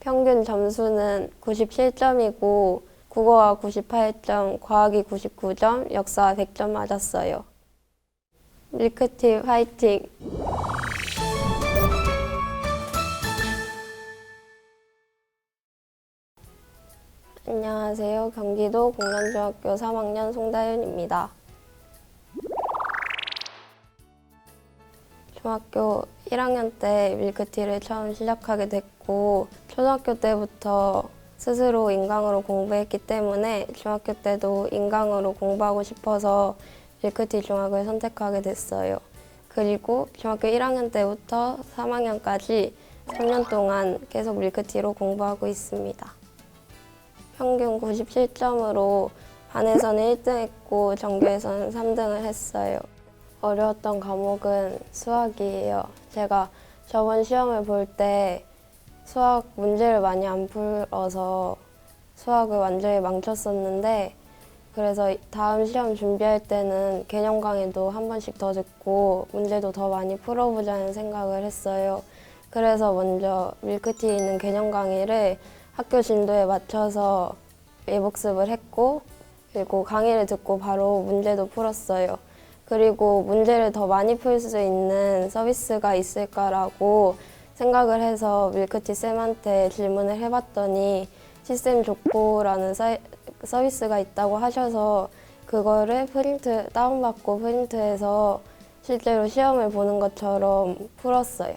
평균 점수는 97점이고 국어가 98점, 과학이 99점, 역사 100점 맞았어요. 밀크티 화이팅! 안녕하세요. 경기도 공란중학교 3학년 송다윤입니다. 중학교 1학년 때 밀크티를 처음 시작하게 됐고 초등학교 때부터 스스로 인강으로 공부했기 때문에 중학교 때도 인강으로 공부하고 싶어서 밀크티 중학을 선택하게 됐어요. 그리고 중학교 1학년 때부터 3학년까지 3년 동안 계속 밀크티로 공부하고 있습니다. 평균 97점으로 반에서는 1등 했고 전교에서는 3등을 했어요. 어려웠던 과목은 수학이에요. 제가 저번 시험을 볼 때 수학 문제를 많이 안 풀어서 수학을 완전히 망쳤었는데 그래서 다음 시험 준비할 때는 개념 강의도 한 번씩 더 듣고 문제도 더 많이 풀어보자는 생각을 했어요. 그래서 먼저 밀크티에 있는 개념 강의를 학교 진도에 맞춰서 예복습을 했고 그리고 강의를 듣고 바로 문제도 풀었어요. 그리고 문제를 더 많이 풀 수 있는 서비스가 있을까라고 생각을 해서 밀크티 쌤한테 질문을 해봤더니 시스템 사이- 서비스가 있다고 하셔서 그거를 프린트 다운받고 프린트해서 실제로 시험을 보는 것처럼 풀었어요.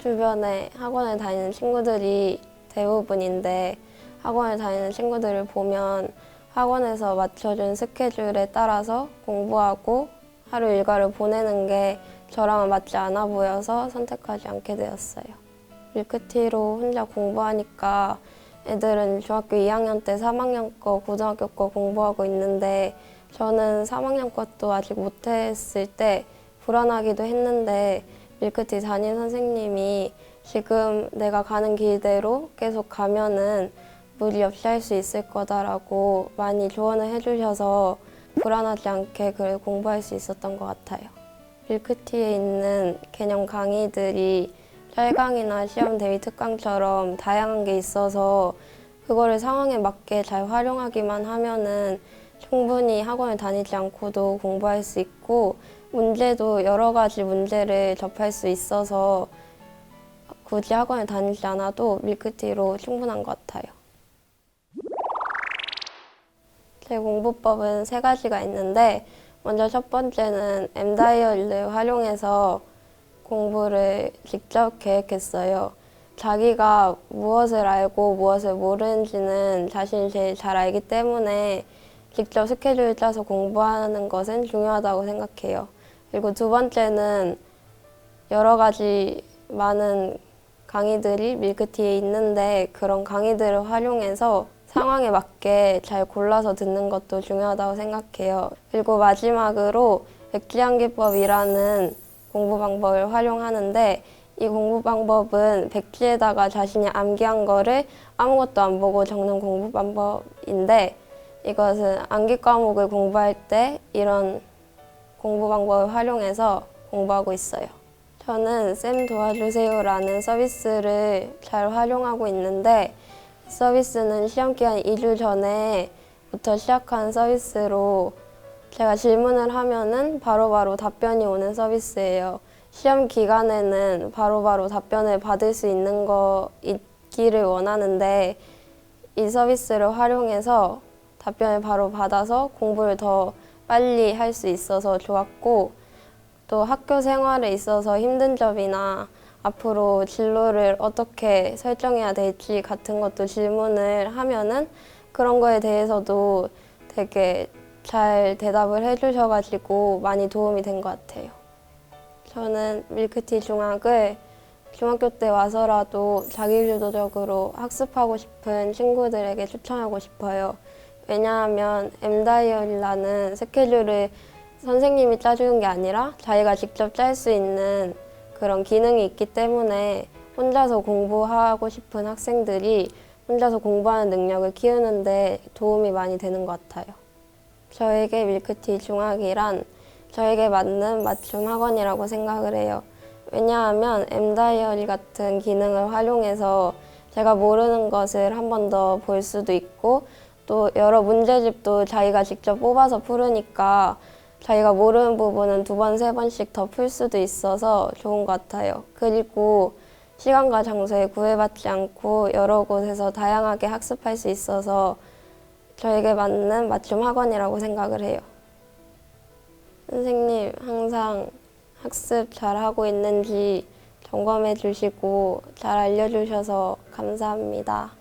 주변에 학원을 다니는 친구들이 대부분인데 학원을 다니는 친구들을 보면 학원에서 맞춰준 스케줄에 따라서 공부하고 하루 일과를 보내는 게 저랑은 맞지 않아 보여서 선택하지 않게 되었어요. 밀크티로 혼자 공부하니까 애들은 중학교 2학년 때 3학년 거, 고등학교 거 공부하고 있는데 저는 3학년 것도 아직 못했을 때 불안하기도 했는데 밀크티 담임 선생님이 지금 내가 가는 길대로 계속 가면은 무리 없이 할 수 있을 거다라고 많이 조언을 해주셔서 불안하지 않게 글 공부할 수 있었던 것 같아요. 밀크티에 있는 개념 강의들이 짤강이나 시험 대비 특강처럼 다양한 게 있어서 그거를 상황에 맞게 잘 활용하기만 하면은 충분히 학원을 다니지 않고도 공부할 수 있고 문제도 여러 가지 문제를 접할 수 있어서 굳이 학원을 다니지 않아도 밀크티로 충분한 것 같아요. 제 공부법은 세 가지가 있는데 먼저 첫 번째는 엠다이어리를 활용해서 공부를 직접 계획했어요. 자기가 무엇을 알고 무엇을 모르는지는 자신이 제일 잘 알기 때문에 직접 스케줄 짜서 공부하는 것은 중요하다고 생각해요. 그리고 두 번째는 여러 가지 많은 강의들이 밀크티에 있는데 그런 강의들을 활용해서 상황에 맞게 잘 골라서 듣는 것도 중요하다고 생각해요. 그리고 마지막으로 백지암기법이라는 공부 방법을 활용하는데 이 공부 방법은 백지에다가 자신이 암기한 거를 아무것도 안 보고 적는 공부 방법인데 이것은 암기 과목을 공부할 때 이런 공부 방법을 활용해서 공부하고 있어요. 저는 쌤 도와주세요라는 서비스를 잘 활용하고 있는데 이 서비스는 시험 기간 2주 전에부터 시작한 서비스로 제가 질문을 하면은 바로바로 답변이 오는 서비스예요. 시험 기간에는 바로 바로 답변을 받을 수 있는 거 있기를 원하는데 이 서비스를 활용해서 답변을 바로 받아서 공부를 더 빨리 할 수 있어서 좋았고 또 학교 생활에 있어서 힘든 점이나 앞으로 진로를 어떻게 설정해야 될지 같은 것도 질문을 하면은 그런 거에 대해서도 되게 잘 대답을 해주셔가지고 많이 도움이 된 것 같아요. 저는 밀크티 중학을 중학교 때 와서라도 자기주도적으로 학습하고 싶은 친구들에게 추천하고 싶어요. 왜냐하면 엠다이어리라는 스케줄을 선생님이 짜주는 게 아니라 자기가 직접 짤 수 있는 그런 기능이 있기 때문에 혼자서 공부하고 싶은 학생들이 혼자서 공부하는 능력을 키우는데 도움이 많이 되는 것 같아요. 저에게 밀크티 중학이란 저에게 맞는 맞춤 학원이라고 생각을 해요. 왜냐하면 M다이어리 같은 기능을 활용해서 제가 모르는 것을 한 번 더 볼 수도 있고 또 여러 문제집도 자기가 직접 뽑아서 풀으니까 자기가 모르는 부분은 두 번, 세 번씩 더 풀 수도 있어서 좋은 것 같아요. 그리고 시간과 장소에 구애받지 않고 여러 곳에서 다양하게 학습할 수 있어서 저에게 맞는 맞춤 학원이라고 생각을 해요. 선생님, 항상 학습 잘 하고 있는지 점검해 주시고 잘 알려주셔서 감사합니다.